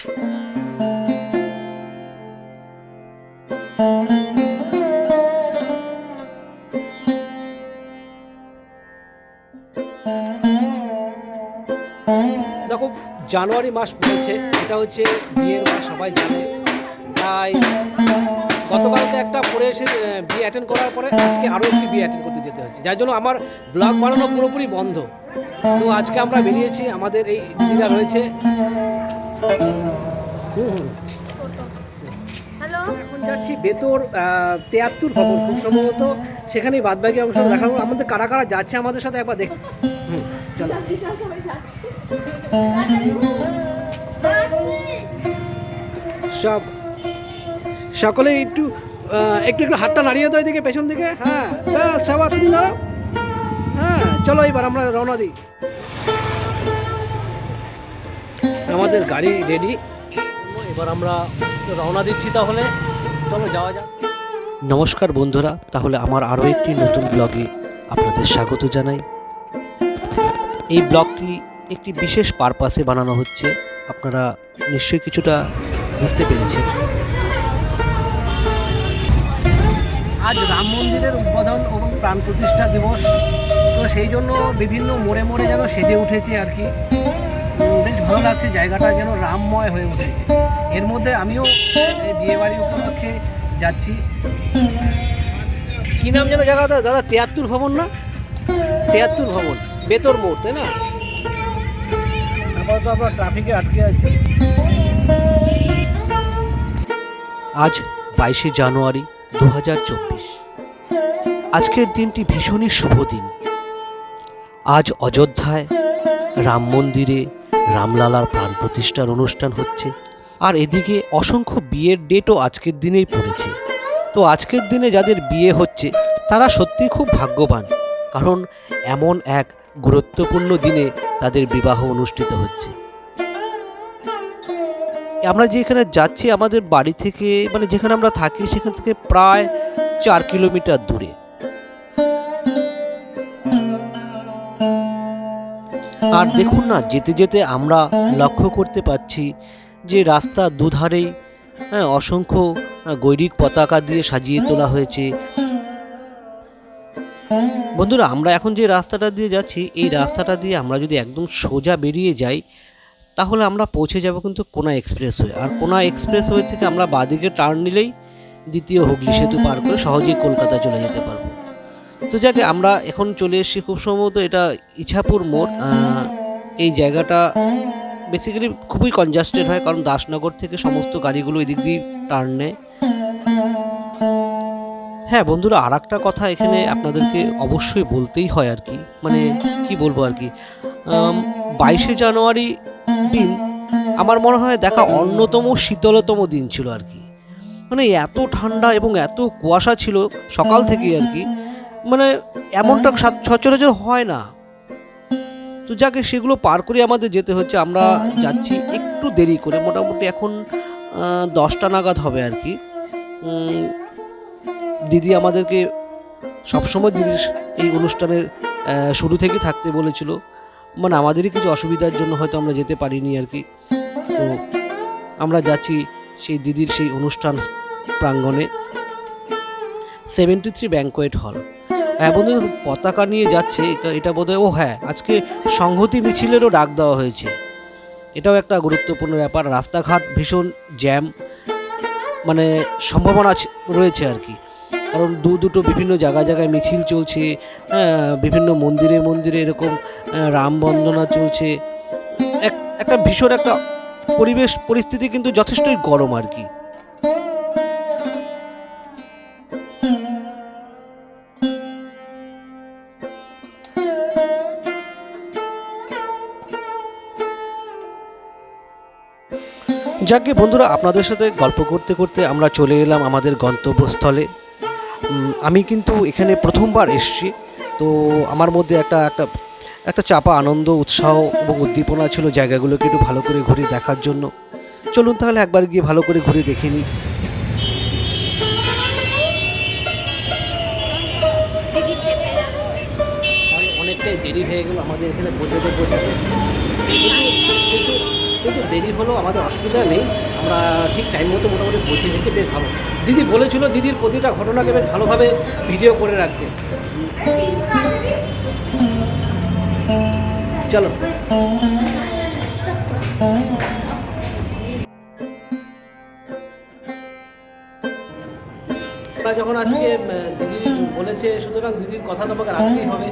দেখো, জানুয়ারি মাস বলছে, এটা হচ্ছে বিয়ের মাস, সবাই জানে। তাই গতকালকে একটা পরে এসে বিয়ে অ্যাটেন্ড করার পরে আজকে আরও একটি বিয়ে অ্যাটেন্ড করতে যেতে হচ্ছে। যার জন্য আমার ব্লগ বানানো পুরোপুরি বন্ধ। তো আজকে আমরা বেরিয়েছি, আমাদের এই দিদিরা রয়েছে। যাচ্ছি বেতর তেয়াত্তর ভবন খুব সম্ভবত। সেখানেই বাদবাকি অংশ দেখাবো। আমাদের কারা কারা যাচ্ছে আমাদের সাথে একবার দেখ সব সকলে একটু একটু একটু হাতটা নাড়িয়ে দাও এদিকে পেছন দিকে। হ্যাঁ ব্যাস সবার তুমি দাঁড়াও হ্যাঁ চলো এবার আমরা রওনা দিই। আমাদের গাড়ি রেডি এবার আমরা রওনা দিচ্ছি তাহলে। চলো যাওয়া যাক। নমস্কার বন্ধুরা তাহলে আমার আরও একটি নতুন ব্লগে আপনাদের স্বাগত জানাই। এই ব্লগটি একটি বিশেষ পারপাসে বানানো হচ্ছে। আপনারা নিশ্চয়ই কিছুটা বুঝতে পেরেছেন। আজ রাম মন্দিরের উদ্বোধন এবং প্রাণ প্রতিষ্ঠা দিবস। তো সেই জন্য বিভিন্ন মোড়ে মোড়ে যেন সেজে উঠেছে আর কি। ভালো লাগছে, জায়গাটা যেন রামময় হয়ে উঠেছে। এর মধ্যে আমিও বিয়েবাড়ি উপলক্ষে যাচ্ছি। কি নাম যেন জায়গাটা? দাদা, তিয়াত্তর ভবন না? তিয়াত্তর ভবন, বেতর মোড়, তাই না? আপাতত আমরা ট্রাফিকে আটকে আছি। আজ বাইশে জানুয়ারি দু হাজার চব্বিশ। আজকের দিনটি ভীষণই শুভ দিন। আজ অযোধ্যায় রাম মন্দিরে রামলালার প্রাণ প্রতিষ্ঠার অনুষ্ঠান হচ্ছে। আর এদিকে অসংখ্য বিয়ের ডেটও আজকের দিনেই পড়েছে। তো আজকের দিনে যাদের বিয়ে হচ্ছে, তারা সত্যি খুব ভাগ্যবান। কারণ এমন এক গুরুত্বপূর্ণ দিনে তাদের বিবাহ অনুষ্ঠিত হচ্ছে। আমরা যেখানে যাচ্ছি, আমাদের বাড়ি থেকে মানে যেখানে আমরা থাকি, সেখান থেকে প্রায় চার কিলোমিটার দূরে। আর দেখুন না, যেতে যেতে আমরা লক্ষ্য করতে পাচ্ছি যে রাস্তার দুধারেই হ্যাঁ অসংখ্য গৈরিক পতাকা দিয়ে সাজিয়ে তোলা হয়েছে। বন্ধুরা, আমরা এখন যে রাস্তাটা দিয়ে যাচ্ছি, এই রাস্তাটা দিয়ে আমরা যদি একদম সোজা বেরিয়ে যাই, তাহলে আমরা পৌঁছে যাব কিন্তু কোনা এক্সপ্রেসওয়ে। আর কোনা এক্সপ্রেসওয়ে থেকে আমরা বাদিকে টার্ন নিলেই দ্বিতীয় হুগলি সেতু পার করে সহজেই কলকাতা চলে যেতে পারব। তো যাকে, আমরা এখন চলে এসেছি খুব সম্ভবত এটা ইছাপুর মোড়। এই জায়গাটা বেসিক্যালি খুবই কনজাস্টেড হয়, কারণ দাসনগর থেকে সমস্ত গাড়িগুলো এদিক দিয়ে টার্ন। নেয় হ্যাঁ বন্ধুরা আর একটা কথা এখানে আপনাদেরকে অবশ্যই বলতেই হয় আর কি। মানে কি বলব আর কি? বাইশে জানুয়ারি দিন আমার মনে হয় দেখা অন্যতম শীতলতম দিন ছিল আর কি। মানে এত ঠান্ডা এবং এত কুয়াশা ছিল সকাল থেকেই আর কি। মানে এমনটা সা- সচরাচর হয় না। তো যাকে সেগুলো পার করে আমাদের যেতে হচ্ছে। আমরা যাচ্ছি একটু দেরি করে। মোটামুটি এখন দশটা নাগাদ হবে আর কি। দিদি আমাদেরকে সবসময় দিদির এই অনুষ্ঠানের শুরু থেকে থাকতে বলেছিল। মানে আমাদেরই কিছু অসুবিধার জন্য হয়তো আমরা যেতে পারিনি আর কি। তো আমরা যাচ্ছি সেই দিদির সেই অনুষ্ঠান প্রাঙ্গণে। সেভেন্টি থ্রি ব্যাঙ্কোয়েট হল হ্যাঁ বন্ধু পতাকা নিয়ে যাচ্ছে এটা- এটা বোধহয় ও হ্যাঁ আজকে সংহতি মিছিলেরও ডাক দেওয়া হয়েছে। এটাও একটা গুরুত্বপূর্ণ ব্যাপার রাস্তাঘাট ভীষণ জ্যাম মানে সম্ভাবনা রয়েছে আর কি। কারণ দু দুটো বিভিন্ন জায়গায় জায়গায় মিছিল চলছে হ্যাঁ, বিভিন্ন মন্দিরে মন্দিরে এরকম আহ, রাম বন্দনা চলছে। এক একটা ভীষণ একটা পরিবেশ পরিস্থিতি কিন্তু যথেষ্টই গরম আর কি। যাকে বন্ধুরা, আপনাদের সাথে গল্প করতে করতে আমরা চলে এলাম আমাদের গন্তব্যস্থলে। আমি কিন্তু এখানে প্রথমবার এসেছি। তো আমার মধ্যে একটা একটা একটা চাপা আনন্দ, উৎসাহ এবং উদ্দীপনা ছিল জায়গাগুলোকে একটু ভালো করে ঘুরে দেখার জন্য। চলুন তাহলে একবার গিয়ে ভালো করে ঘুরে দেখে নিই। অনেকটাই দেরি হয়ে গেল আমাদের এখানে পৌঁছাতে পৌঁছাতে। কিন্তু- দেরি হলেও আমাদের অসুবিধা নেই। আমরা ঠিক টাইম মতো মোটামুটি পৌঁছে গেছি, বেশ ভালো। দিদি বলেছিল দিদির প্রতিটা ঘটনাকে বেশ ভালোভাবে ভিডিও করে রাখতে। চলো। যখন আজকে দিদি বলেছে, সুতরাং দিদির কথা তোমাকে রাখতেই হবে।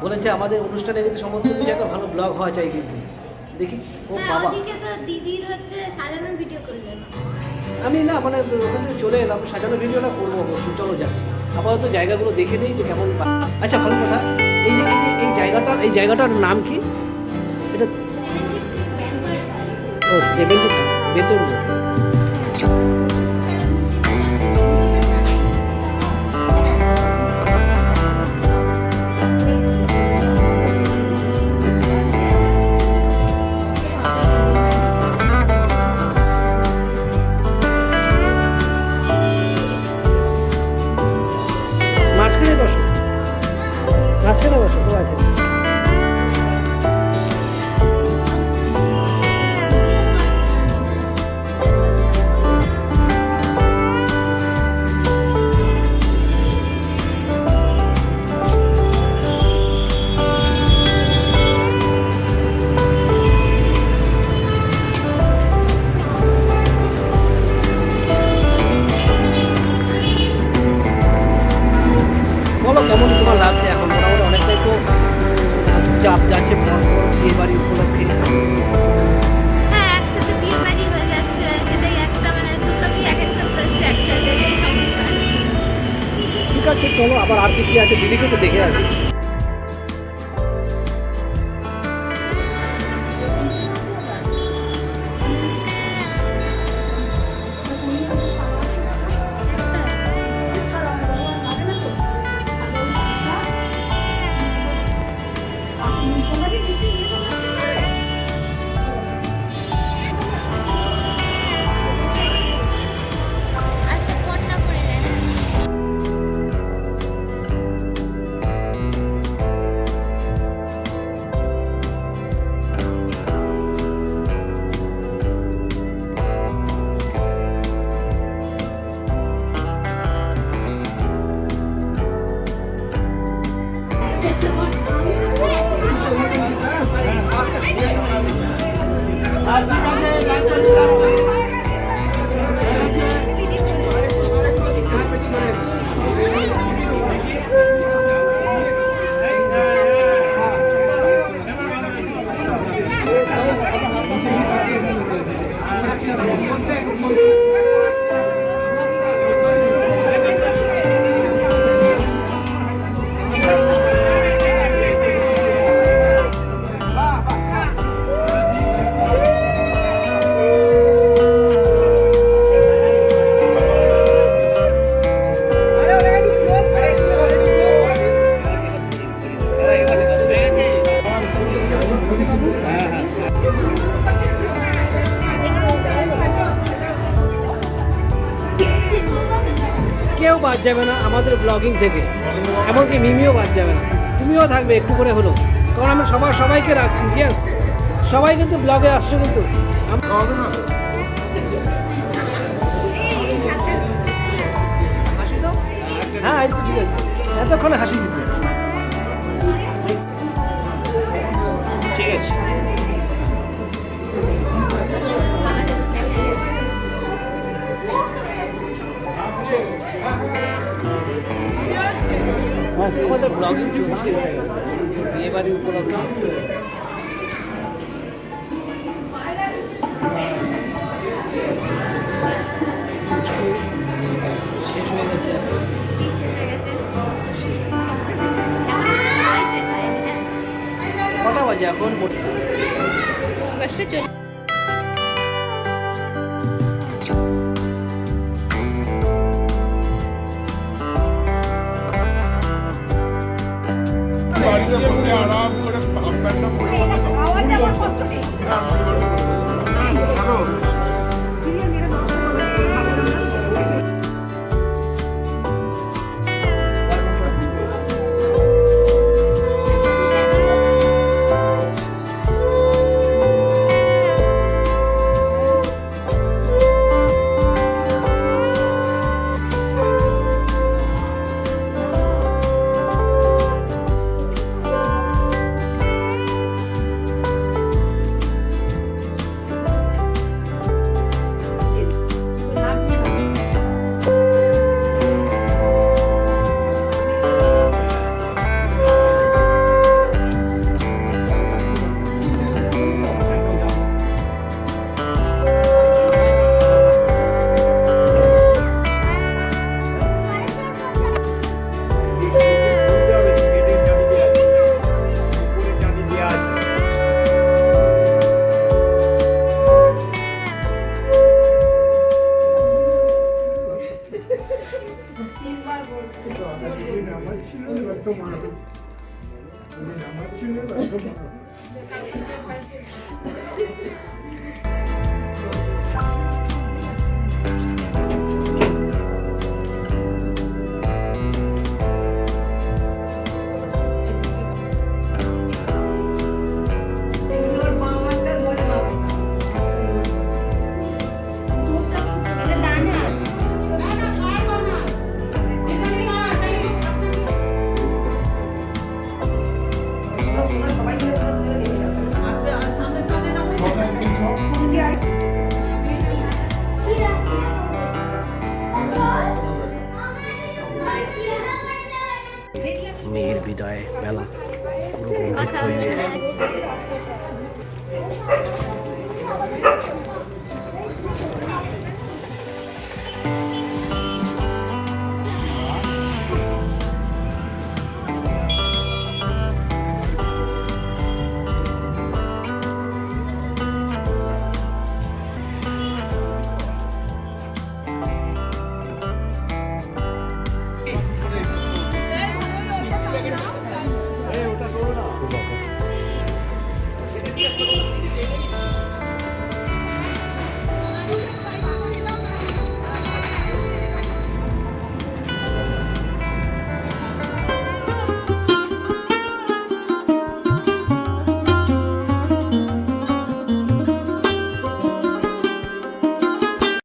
বলেছে আমাদের অনুষ্ঠানে কিন্তু সমস্ত কিছু একটা ভালো ব্লগ হওয়া চাই কিন্তু। দেখি। ও হ্যাঁ বাবা। ওদিকে তো দিদির হচ্ছে সাজানোর ভিডিও করলেন আমি না মানে ওখান থেকে চলে এলাম সাজানো ভিডিওটা করব অবশ্যই চলো যাচ্ছি। আপাতত জায়গাগুলো দেখে নেই যে কেমন আচ্ছা ভালো কথা। এই যে এই যে এই জায়গাটা এই জায়গাটার নাম কি? এটা ও সেভেন্টি বেতন আবার আর কি কি আছে দিদিকে তো দেখে আসি আমাদের ব্লগিং থেকে। এমনকি মিমিও বাদ যাবে না। তুমিও থাকবে, একটু করে হলো কারণ আমি সবার সবাইকে রাখছি ইয়াস সবাই কিন্তু ব্লগে আসছো কিন্তু। হ্যাঁ এই তো ঠিক আছে। এতক্ষণে হাসি দিচ্ছে আমাদের ব্লগিং চলছে। বিয়ে বাড়ি উপলক্ষে। শেষ হয়ে গেছে। কটা বাজে এখন? কষ্টে হ্যাঁ, পরিবার